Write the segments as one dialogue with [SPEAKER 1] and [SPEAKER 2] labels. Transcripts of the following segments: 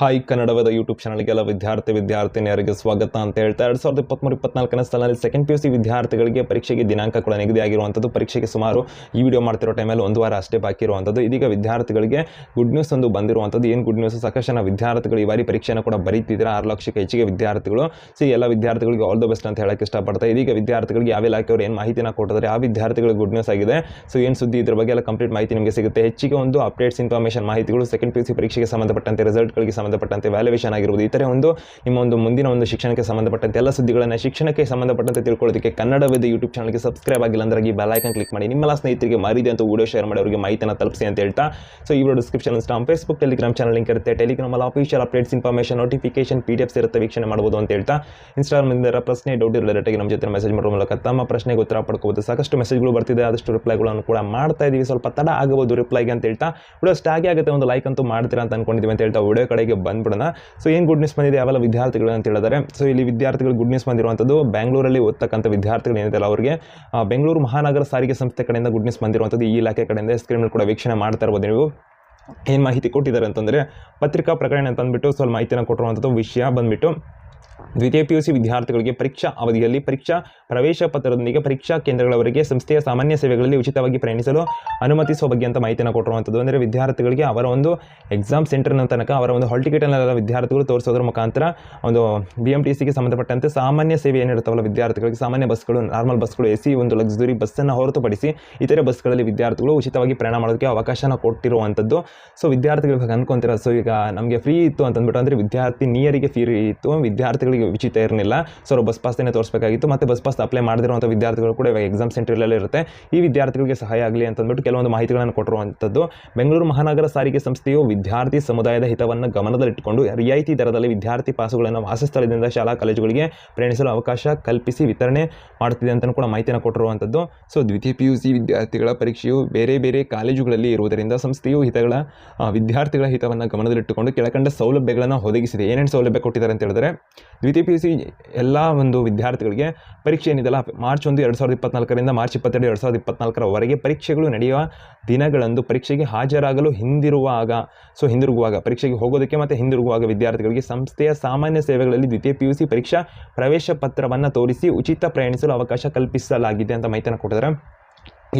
[SPEAKER 1] Hi ಕನ್ನಡವಾದ YouTube ಚಾನಲ್ಗೆಲ್ಲ ವಿದ್ಯಾರ್ಥಿ, ವಿದ್ಯಾರ್ಥಿನಿಯರಿಗೆ ಸ್ವಾಗತ ಅಂತ ಹೇಳ್ತಾ ಎರಡು ಸಾವಿರದ ಇಪ್ಪತ್ತ್ಮೂರು ಇಪ್ಪತ್ನಾಲ್ಕನೇ ಸಾಲಿನಲ್ಲಿ ಸೆಕೆಂಡ್ ಪಿ ಯು ಸಿ ವಿದ್ಯಾರ್ಥಿಗಳಿಗೆ ಪರೀಕ್ಷೆಗೆ ದಿನಾಂಕ ಕೂಡ ನಿಗದಿಯಾಗಿರುವಂಥದ್ದು ಪರೀಕ್ಷೆಗೆ ಸುಮಾರು ಈ ವಿಡಿಯೋ ಮಾಡ್ತಿರೋ ಟೈಮಲ್ಲಿ ಒಂದು ವಾರ ಅಷ್ಟೇ ಬಾಕಿ ಇರುವಂಥದ್ದು ಇದೀಗ ವಿದ್ಯಾರ್ಥಿಗಳಿಗೆ ಗುಡ್ ನ್ಯೂಸ್ ಒಂದು ಬಂದಿರುವಂಥದ್ದು ಏನು ಗುಡ್ ನ್ಯೂಸ್ ಸಾಕಷ್ಟು ವಿದ್ಯಾರ್ಥಿಗಳು ಈ ಬಾರಿ ಪರೀಕ್ಷೆನ ಕೂಡ ಬರೀತಿದ್ದೀರಾ? ಆರು ಲಕ್ಷಕ್ಕೆ ಹೆಚ್ಚಿಗೆ ವಿದ್ಯಾರ್ಥಿಗಳು ಸೊ ಎಲ್ಲ ವಿದ್ಯಾರ್ಥಿಗಳಿಗೆ ಆಲ್ ದ ಬೆಸ್ಟ್ ಅಂತ ಹೇಳಕ್ಕೆ ಇಷ್ಟಪಡ್ತಾ ಇದೀಗ ವಿದ್ಯಾರ್ಥಿಗಳಿಗೆ ಯಾವ ಇಲಾಖೆಯವರು ಏನು ಮಾಹಿತಿನ ಕೊಡ್ತಾರೆ ಆ ವಿದ್ಯಾರ್ಥಿಗಳಿಗೆ ಗುಡ್ ನ್ಯೂಸ್ ಆಗಿದೆ. ಸೊ ಏನು ಸುದ್ದಿ ಇದ್ರ ಬಗ್ಗೆ ಎಲ್ಲ ಕಂಪ್ಲೀಟ್ ಮಾಹಿತಿ ನಿಮಗೆ ಸಿಗುತ್ತೆ. ಹೆಚ್ಚಿಗೆ ಒಂದು ಅಪ್ಡೇಟ್ಸ್ ಇನ್ಫಾರ್ಮೇಷನ್ ಮಾಹಿತಿಗಳು ಸೆಕೆಂಡ್ ಪಿ ಯು ಸಿ ಪರೀಕ್ಷೆಗೆ ಸಂಬಂಧಪಟ್ಟಂತೆ ರಿಸಲ್ಟ್ಗಳಿಗೆ ಸಂಬಂಧಪಟ್ಟಂತೆ ವ್ಯಾಲ್ಯೂಯೇಷನ್ ಆಗಿರ್ಬೋದು ಇತರೆ ಒಂದು ನಿಮ್ಮ ಒಂದು ಮುಂದಿನ ಒಂದು ಶಿಕ್ಷಣಕ್ಕೆ ಸಂಬಂಧಪಟ್ಟಂತೆ ಎಲ್ಲ ಸುದ್ದಿಗಳನ್ನು ಶಿಕ್ಷಣಕ್ಕೆ ಸಂಬಂಧಪಟ್ಟಂತೆ ತಿಳ್ಕೊಳ್ಳೋದಕ್ಕೆ ಕನ್ನಡವಿದ ಯೂಟ್ಯೂಬ್ ಚಾನಲ್ಗೆ ಸಬ್ಸ್ಕ್ರೈಬ್ ಆಗಿಲ್ಲ ಅಂದ್ರೆ ಈ ಬೆಲ್ ಐಕನ್ ಕ್ಲಿಕ್ ಮಾಡಿ. ನಿಮ್ಮೆಲ್ಲ ಸ್ನೇಹಿತರಿಗೆ ಮಾರಿದೆ ಅಂತ ವಿಡಿಯೋ ಶೇರ್ ಮಾಡಿ, ಅವರಿಗೆ ಮಾಹಿತಿನ ತಲುಪಿಸಿ ಅಂತ ಹೇಳ್ತಾ. ಸೊ ಈ video description Instagram Facebook Telegram channel link ಇರುತ್ತೆ. ಟೆಲಿಗ್ರಾಮಲ್ಲಿ official updates information notification P D Fs ಇರುತ್ತೆ, ವೀಕ್ಷಣೆ ಮಾಡ್ಬೋದು ಅಂತ ಹೇಳ್ತಾ. ಇನ್ಸ್ಟಾಗ್ರಾಮಿಂದ ಪ್ರಶ್ನೆ ಡೌಟ್ ಡೈರೆಕ್ಟಾಗಿ ನಮ್ಮ ಜೊತೆ ಮೆಸೇಜ್ ಮಾಡೋ ಮೂಲಕ ತಮ್ಮ ಪ್ರಶ್ನೆಗೆ ಉತ್ತರ ಪಡ್ಕೋಬೋದು. ಸಾಕಷ್ಟು ಮೆಸೇಜ್ಗಳು ಬರ್ತಿದೆ, ಆದಷ್ಟು ರಿಪ್ಲೈಗಳನ್ನು ಕೂಡ ಮಾಡ್ತಾ ಇದೀವಿ. ಸ್ವಲ್ಪ ತಡ ಆಗಬಹುದು ರಿಪ್ಲೈಗೆ ಅಂತ ಹೇಳ್ತಾ. ವಿಡಿಯೋ ಸ್ಟಾಗಿ ಆಗುತ್ತೆ, ಒಂದು ಲೈಕ್ ಅಂತೂ ಮಾಡ್ತೀರಾ ಅಂತ ಅನ್ಕೊಂಡಿದ್ದೀವಿ ಅಂತ ಹೇಳ್ತಾ. ವಿಡಿಯೋ ಕಡೆಗೆ ಬಂದ್ಬಿಡೋಣ. ಸೊ ಏನು ಗುಡ್ ನ್ಯೂಸ್ ಬಂದಿದೆ? ಯಾವೆಲ್ಲ ವಿದ್ಯಾರ್ಥಿಗಳು ಅಂತ ಹೇಳಿದರೆ ಸೊ ಇಲ್ಲಿ ವಿದ್ಯಾರ್ಥಿಗಳು ಗುಡ್ ನ್ಯೂಸ್ ಬಂದಿರುವಂಥದ್ದು ಬೆಂಗಳೂರಲ್ಲಿ ಓದ್ತಕ್ಕಂಥ ವಿದ್ಯಾರ್ಥಿಗಳು ಏನಿದೆಯಲ್ಲ ಅವರಿಗೆ. ಬೆಂಗಳೂರು ಮಹಾನಗರ ಸಾರಿಗೆ ಸಂಸ್ಥೆ ಕಡೆಯಿಂದ ಗುಡ್ ನ್ಯೂಸ್ ಬಂದಿರುವಂಥದ್ದು ಈ ಇಲಾಖೆ ಕಡೆಯಿಂದ ಸ್ಕ್ರೀನ್ ಕೂಡ ವೀಕ್ಷಣೆ ಮಾಡ್ತಾ ಇರ್ಬೋದು ನೀವು. ಏನು ಮಾಹಿತಿ ಕೊಟ್ಟಿದ್ದಾರೆ ಅಂತಂದರೆ, ಪತ್ರಿಕಾ ಪ್ರಕರಣ ಅಂತಂದ್ಬಿಟ್ಟು ಸ್ವಲ್ಪ ಮಾಹಿತಿನ ಕೊಟ್ಟಿರುವಂಥದ್ದು ವಿಷಯ ಬಂದ್ಬಿಟ್ಟು ದ್ವಿತೀಯ ಪಿ ಯು ಸಿ ವಿದ್ಯಾರ್ಥಿಗಳಿಗೆ ಪರೀಕ್ಷಾ ಅವಧಿಯಲ್ಲಿ ಪರೀಕ್ಷಾ ಪ್ರವೇಶ ಪತ್ರದೊಂದಿಗೆ ಪರೀಕ್ಷಾ ಕೇಂದ್ರಗಳವರೆಗೆ ಸಂಸ್ಥೆಯ ಸಾಮಾನ್ಯ ಸೇವೆಗಳಲ್ಲಿ ಉಚಿತವಾಗಿ ಪ್ರಯಾಣಿಸಲು ಅನುಮತಿಸುವ ಬಗ್ಗೆ ಅಂತ ಮಾಹಿತಿಯನ್ನು ಕೊಟ್ಟಿರುವಂಥದ್ದು ಅಂದರೆ ವಿದ್ಯಾರ್ಥಿಗಳಿಗೆ ಅವರ ಒಂದು ಎಕ್ಸಾಮ್ ಸೆಂಟರ್ನ ತನಕ ಅವರ ಒಂದು ಹಾಲ್ ಟಿಕೆಟನ್ನೆಲ್ಲ ವಿದ್ಯಾರ್ಥಿಗಳು ತೋರಿಸೋದ್ರ ಮುಖಾಂತರ ಒಂದು ಬಿ ಎಂ ಟಿ ಸಿಗೆ ಸಂಬಂಧಪಟ್ಟಂತೆ ಸಾಮಾನ್ಯ ಸೇವೆ ಏನಿರುತ್ತವಲ್ಲ ವಿದ್ಯಾರ್ಥಿಗಳಿಗೆ, ಸಾಮಾನ್ಯ ಬಸ್ಗಳು ನಾರ್ಮಲ್ ಬಸ್ಗಳು ಎ ಸಿ ಒಂದು ಲಕ್ಸುರಿ ಬಸ್ಸನ್ನು ಹೊರತುಪಡಿಸಿ ಇತರೆ ಬಸ್ಗಳಲ್ಲಿ ವಿದ್ಯಾರ್ಥಿಗಳು ಉಚಿತವಾಗಿ ಪ್ರಯಾಣ ಮಾಡೋದಕ್ಕೆ ಅವಕಾಶನ ಕೊಟ್ಟಿರುವಂಥದ್ದು ಸೊ ವಿದ್ಯಾರ್ಥಿಗಳು ಅನ್ಕೊಂತೀರ? ಸೊ ಈಗ ನಮಗೆ ಫ್ರೀ ಇತ್ತು ಅಂತಂದ್ಬಿಟ್ಟು ಅಂದರೆ ವಿದ್ಯಾರ್ಥಿನಿಯರಿಗೆ ಫ್ರೀ ಇತ್ತು. ವಿದ್ಯಾರ್ಥಿಗಳಿಗೆ ಉಚಿತ ಇರಲಿಲ್ಲ. ಸೊ ಬಸ್ ಪಾಸ್ನೇ ತೋರಿಸಬೇಕಾಗಿತ್ತು. ಮತ್ತು ಬಸ್ ಪಾಸ್ ಅಪ್ಲೈ ಮಾಡದಿರುವಂಥ ವಿದ್ಯಾರ್ಥಿಗಳು ಕೂಡ ಇವಾಗ ಎಕ್ಸಾಮ್ ಸೆಂಟ್ರಲ್ಲೇ ಇರುತ್ತೆ. ಈ ವಿದ್ಯಾರ್ಥಿಗಳಿಗೆ ಸಹಾಯ ಆಗಲಿ ಅಂತಂದ್ಬಿಟ್ಟು ಕೆಲವೊಂದು ಮಾಹಿತಿಗಳನ್ನು ಕೊಟ್ಟಿರುವಂಥದ್ದು. ಬೆಂಗಳೂರು ಮಹಾನಗರ ಸಾರಿಗೆ ಸಂಸ್ಥೆಯು ವಿದ್ಯಾರ್ಥಿ ಸಮುದಾಯದ ಹಿತವನ್ನು ಗಮನದಲ್ಲಿಟ್ಟುಕೊಂಡು ರಿಯಾಯಿತಿ ದರದಲ್ಲಿ ವಿದ್ಯಾರ್ಥಿ ಪಾಸುಗಳನ್ನು ವಾಸಸ್ಥಳದಿಂದ ಶಾಲಾ ಕಾಲೇಜುಗಳಿಗೆ ಪ್ರಯಾಣಿಸಲು ಅವಕಾಶ ಕಲ್ಪಿಸಿ ವಿತರಣೆ ಮಾಡುತ್ತಿದೆ ಅಂತಲೂ ಕೂಡ ಮಾಹಿತಿಯನ್ನು ಕೊಟ್ಟಿರುವಂಥದ್ದು. ಸೊ ದ್ವಿತೀಯ ಪಿ ಯು ಸಿ ವಿದ್ಯಾರ್ಥಿಗಳ ಪರೀಕ್ಷೆಯು ಬೇರೆ ಬೇರೆ ಕಾಲೇಜುಗಳಲ್ಲಿ ಇರುವುದರಿಂದ ಸಂಸ್ಥೆಯು ಹಿತಗಳ ವಿದ್ಯಾರ್ಥಿಗಳ ಹಿತವನ್ನು ಗಮನದಲ್ಲಿಟ್ಟುಕೊಂಡು ಕೆಳಕಂಡ ಸೌಲಭ್ಯಗಳನ್ನು ಒದಗಿಸಿದೆ. ಏನೇನು ಸೌಲಭ್ಯ ಕೊಟ್ಟಿದ್ದಾರೆ ಅಂತ ಹೇಳಿದ್ರೆ ದ್ವಿತೀಯ ಪಿ ಯು ಸಿ ಎಲ್ಲ ಒಂದು ವಿದ್ಯಾರ್ಥಿಗಳಿಗೆ ಪರೀಕ್ಷೆ ಏನಿದೆಲ್ಲ ಮಾರ್ಚ್ ಒಂದು ಎರಡು ಸಾವಿರದ ಇಪ್ಪತ್ನಾಲ್ಕರಿಂದ ಮಾರ್ಚ್ ಇಪ್ಪತ್ತೆರಡು ಎರಡು ಸಾವಿರದ ಇಪ್ಪತ್ನಾಲ್ಕರವರೆಗೆ ಪರೀಕ್ಷೆಗಳು ನಡೆಯುವ ದಿನಗಳಂದು ಪರೀಕ್ಷೆಗೆ ಹಾಜರಾಗಲು ಹಿಂದಿರುವಾಗ ಸೊ ಹಿಂದಿರುಗುವಾಗ, ಪರೀಕ್ಷೆಗೆ ಹೋಗೋದಕ್ಕೆ ಮತ್ತು ಹಿಂದಿರುಗುವಾಗ ವಿದ್ಯಾರ್ಥಿಗಳಿಗೆ ಸಂಸ್ಥೆಯ ಸಾಮಾನ್ಯ ಸೇವೆಗಳಲ್ಲಿ ದ್ವಿತೀಯ ಪಿ ಯು ಸಿ ಪರೀಕ್ಷಾ ಪ್ರವೇಶ ಪತ್ರವನ್ನು ತೋರಿಸಿ ಉಚಿತ ಪ್ರಯಾಣಿಸಲು ಅವಕಾಶ ಕಲ್ಪಿಸಲಾಗಿದೆ ಅಂತ ಮಾಹಿತಿಯನ್ನು ಕೊಟ್ಟಿದ್ದಾರೆ.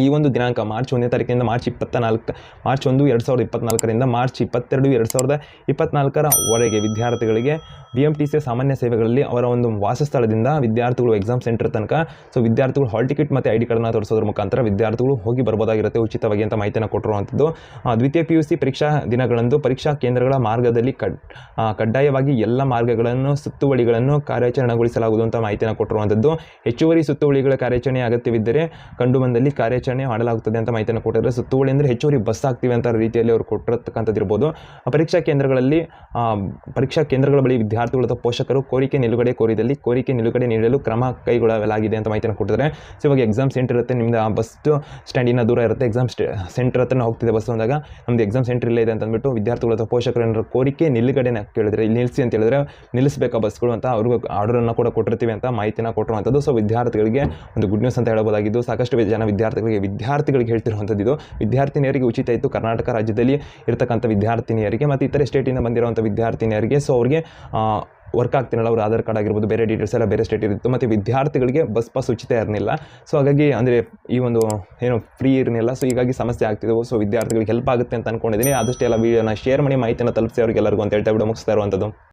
[SPEAKER 1] ಈ ಒಂದು ದಿನಾಂಕ ಮಾರ್ಚ್ ಒಂದನೇ ತಾರೀಕಿನಿಂದ ಮಾರ್ಚ್ ಇಪ್ಪತ್ತ ನಾಲ್ಕು ಮಾರ್ಚ್ ಒಂದು ಎರಡು ಸಾವಿರದ ಇಪ್ಪತ್ತ್ನಾಲ್ಕರಿಂದ ಮಾರ್ಚ್ ಇಪ್ಪತ್ತೆರಡು ಎರಡು ಸಾವಿರದ ಇಪ್ಪತ್ನಾಲ್ಕರವರೆಗೆ ವಿದ್ಯಾರ್ಥಿಗಳಿಗೆ ಬಿ ಎಂ ಸಾಮಾನ್ಯ ಸೇವೆಗಳಲ್ಲಿ ಅವರ ಒಂದು ವಾಸಸ್ಥಳದಿಂದ ವಿದ್ಯಾರ್ಥಿಗಳು ಎಕ್ಸಾಮ್ ಸೆಂಟರ್ ತನಕ, ಸೊ ವಿದ್ಯಾರ್ಥಿಗಳು ಹಾಲ್ ಟಿಕೆಟ್ ಮತ್ತು ಐ ಡಿ ಕಾರ್ಡನ್ನು ತೋರಿಸೋದ್ರ ಮುಖಾಂತರ ವಿದ್ಯಾರ್ಥಿಗಳು ಹೋಗಿ ಬರ್ಬೋದಾಗಿರುತ್ತೆ ಉಚಿತವಾಗಿ ಅಂತ ಮಾಹಿತಿಯನ್ನು ಕೊಟ್ಟಿರುವಂಥದ್ದು ದ್ವಿತೀಯ ಪಿ ಯು ಸಿ ಪರೀಕ್ಷಾ ದಿನಗಳಂದು ಪರೀಕ್ಷಾ ಕೇಂದ್ರಗಳ ಮಾರ್ಗದಲ್ಲಿ ಕಡ್ ಕಡ್ಡಾಯವಾಗಿ ಎಲ್ಲ ಮಾರ್ಗಗಳನ್ನು, ಸುತ್ತುವಳಿಗಳನ್ನು ಕಾರ್ಯಾಚರಣೆಗೊಳಿಸಲಾಗುವುದು ಅಂತ ಮಾಹಿತಿಯನ್ನು ಕೊಟ್ಟಿರುವಂಥದ್ದು ಹೆಚ್ಚುವರಿ ಸುತ್ತುವಳಿಗಳ ಕಾರ್ಯಾಚರಣೆ ಅಗತ್ಯವಿದ್ದರೆ ಕಂಡು ಬಂದಲ್ಲಿ ಕಾರ್ಯಾಚರಣೆ ಮಾಡಲಾಗುತ್ತದೆ ಅಂತ ಮಾಹಿತಿಯನ್ನು ಕೊಟ್ಟಿದ್ದಾರೆ. ಸುತ್ತುವಳಿ ಅಂದರೆ ಹೆಚ್ಚುವರಿ ಬಸ್ ಆಗ್ತೀವಿ ಅಂತ ರೀತಿಯಲ್ಲಿ ಅವರು ಕೊಟ್ಟಿರತಕ್ಕಂಥದ್ದು ಇರ್ಬೋದು. ಆ ಪರೀಕ್ಷಾ ಕೇಂದ್ರಗಳಲ್ಲಿ ಪರೀಕ್ಷಾ ಕೇಂದ್ರಗಳ ಬಳಿ ವಿದ್ಯಾರ್ಥಿಗಳು ಅಥವಾ ಪೋಷಕರು ಕೋರಿಕೆ ನಿಲುಗಡೆ ಕೋರಿದಲ್ಲಿ ಕೋರಿಕೆ ನಿಲುಗಡೆ ನೀಡಲು ಕ್ರಮ ಕೈಗೊಳ್ಳಲಾಗಿದೆ ಅಂತ ಮಾಹಿತಿಯನ್ನು ಕೊಟ್ಟಿದ್ದಾರೆ. ಸೊ ಇವಾಗ ಎಕ್ಸಾಮ್ ಸೆಂಟರ್ ಇರುತ್ತೆ, ನಿಮ್ದು ಆ ಬಸ್ ಸ್ಟ್ಯಾಂಡಿನ ದೂರ ಇರುತ್ತೆ. ಎಕ್ಸಾಮ್ ಸ್ಟೇ ಸೆಂಟರ್ ಹತ್ರ ಹೋಗ್ತಿದೆ ಬಸ್ ಅಂದಾಗ ನಮ್ದು ಎಕ್ಸಾಮ್ ಸೆಂಟರ್ ಇಲ್ಲೇ ಇದೆ ಅಂತ ಅಂದ್ಬಿಟ್ಟು ವಿದ್ಯಾರ್ಥಿಗಳು ಅಥವಾ ಪೋಷಕರು ಏನಾದ್ರು ಕೋರಿಕೆ ನಿಲುಗಡೆನ ಕೇಳಿದ್ರೆ, ಇಲ್ಲಿ ನಿಲ್ಲಿಸಿ ಅಂತ ಹೇಳಿದ್ರೆ ನಿಲ್ಲಿಸಬೇಕಾ ಬಸ್ಗಳು ಅಂತ ಅವ್ರಿಗೂ ಆರ್ಡರನ್ನು ಕೂಡ ಕೊಟ್ಟಿರ್ತೀವಿ ಅಂತ ಮಾಹಿತಿನ ಕೊಟ್ಟಿರುವಂಥದ್ದು. ಸೊ ವಿದ್ಯಾರ್ಥಿಗಳಿಗೆ ಒಂದು ಗುಡ್ ನ್ಯೂಸ್ ಅಂತ ಹೇಳ್ಬೋದಾಗಿದ್ದು ಸಾಕಷ್ಟು ಜನ ವಿದ್ಯಾರ್ಥಿಗಳಿಗೆ ವಿದ್ಯಾರ್ಥಿಗಳಿಗೆ ಹೇಳ್ತಿರುವಂಥದ್ದು ಇದು. ವಿದ್ಯಾರ್ಥಿನಿಯರಿಗೆ ಉಚಿತ ಇತ್ತು. ಕರ್ನಾಟಕ ರಾಜ್ಯದಲ್ಲಿ ಇರ್ತಕ್ಕಂಥ ವಿದ್ಯಾರ್ಥಿನಿಯರಿಗೆ ಮತ್ತು ಇತರೆ ಸ್ಟೇಟಿಂದ ಬಂದಿರುವಂಥ ವಿದ್ಯಾರ್ಥಿನಿಯರಿಗೆ. ಸೊ ಅವ್ರಿಗೆ ವರ್ಕ್ ಆಗ್ತಿರಲ್ಲ. ಅವ್ರ ಆಧಾರ್ ಕಾರ್ಡ್ ಆಗಿರ್ಬೋದು, ಬೇರೆ ಡೀಟೇಲ್ಸ್ ಎಲ್ಲ ಬೇರೆ ಸ್ಟೇಟ್ ಇರುತ್ತೆ, ಮತ್ತು ವಿದ್ಯಾರ್ಥಿಗಳಿಗೆ ಬಸ್ ಪಾಸ್ ಉಚಿತ ಇರಲಿಲ್ಲ. ಸೊ ಹಾಗಾಗಿ ಅಂದರೆ ಈ ಒಂದು ಏನು ಫ್ರೀ ಇರಲಿಲ್ಲ. ಸೊ ಹೀಗಾಗಿ ಸಮಸ್ಯೆ ಆಗ್ತಿದ್ದವು ಸೊ ವಿದ್ಯಾರ್ಥಿಗಳಿಗೆ ಹೆಲ್ಪ್ ಆಗುತ್ತೆ ಅಂತ ಅನ್ಕೊಂಡಿದ್ದೀನಿ ಆದಷ್ಟು ಎಲ್ಲ ವೀಡಿಯೋನ ಶೇರ್ ಮಾಡಿ, ಮಾಹಿತಿಯನ್ನು ತಲುಪಿಸಿ ಅವ್ರಿಗೆಲ್ಲರಿಗೂ ಅಂತ ಹೇಳ್ತಾ ವಿಡಿಯೋ ಮುಗಿಸ್ತಾ ಇರುವಂಥದ್ದು.